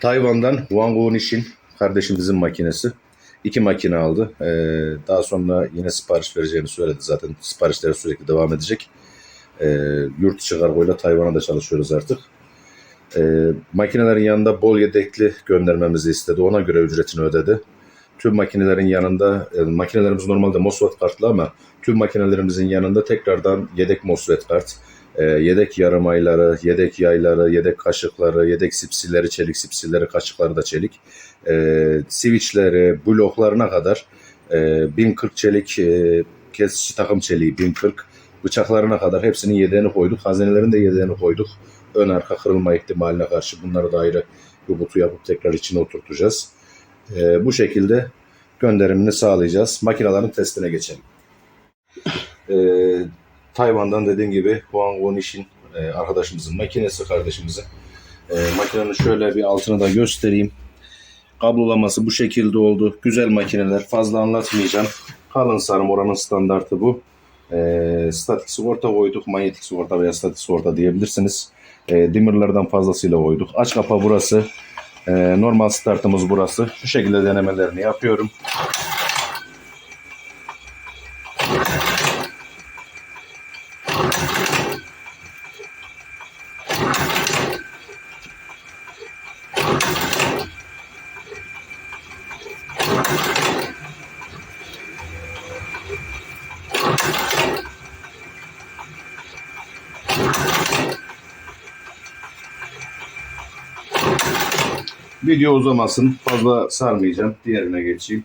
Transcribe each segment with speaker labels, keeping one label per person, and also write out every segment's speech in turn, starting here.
Speaker 1: Tayvan'dan Wang Wunishin kardeşimizin makinesi. İki makine aldı. Ee, daha sonra yine sipariş vereceğini söyledi. Zaten siparişleri sürekli devam edecek. Ee, yurt dışı kargoyla Tayvan'a da çalışıyoruz artık. Ee, makinelerin yanında bol yedekli göndermemizi istedi. Ona göre ücretini ödedi. Tüm makinelerin yanında, e, makinelerimiz normalde MOSFET kartlı ama tüm makinelerimizin yanında tekrardan yedek MOSFET kart, e, yedek yarım ayları, yedek yayları, yedek kaşıkları, yedek sipsileri, çelik sipsileri, kaşıkları da çelik, e, switchleri, bloklarına kadar e, 1040 çelik e, kesici takım çeliği 1040 bıçaklarına kadar hepsinin yedeğini koyduk. Hazinelerin de yedeğini koyduk. Ön arka kırılma ihtimaline karşı bunları da ayrı robotu yapıp tekrar içine oturtacağız. E, bu şekilde gönderimini sağlayacağız. Makinelerin testine geçelim. E, Tayvan'dan dediğim gibi Huang Wonish'in e, arkadaşımızın makinesi kardeşimizin. E, makinenin şöyle bir altını da göstereyim. Kablolaması bu şekilde oldu. Güzel makineler. Fazla anlatmayacağım. Kalın sarım oranın standartı bu. E, statik sigorta koyduk. Manyetik sigorta veya statik sigorta diyebilirsiniz. E, dimmerlerden fazlasıyla koyduk. Aç kapa burası. E, normal startımız burası. Şu şekilde denemelerini yapıyorum. Video uzamasın. Fazla sarmayacağım. Diğerine geçeyim.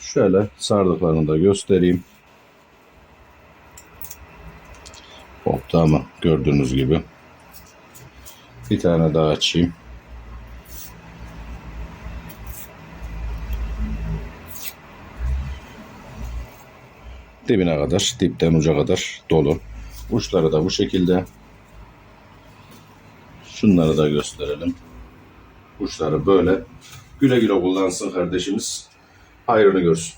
Speaker 1: Şöyle sardıklarını da göstereyim. Koptu ama gördüğünüz gibi. Bir tane daha açayım. Dibine kadar, dipten uca kadar dolu. Uçları da bu şekilde. Şunları da gösterelim. Uçları böyle. Güle güle kullansın kardeşimiz. Hayrını görsün.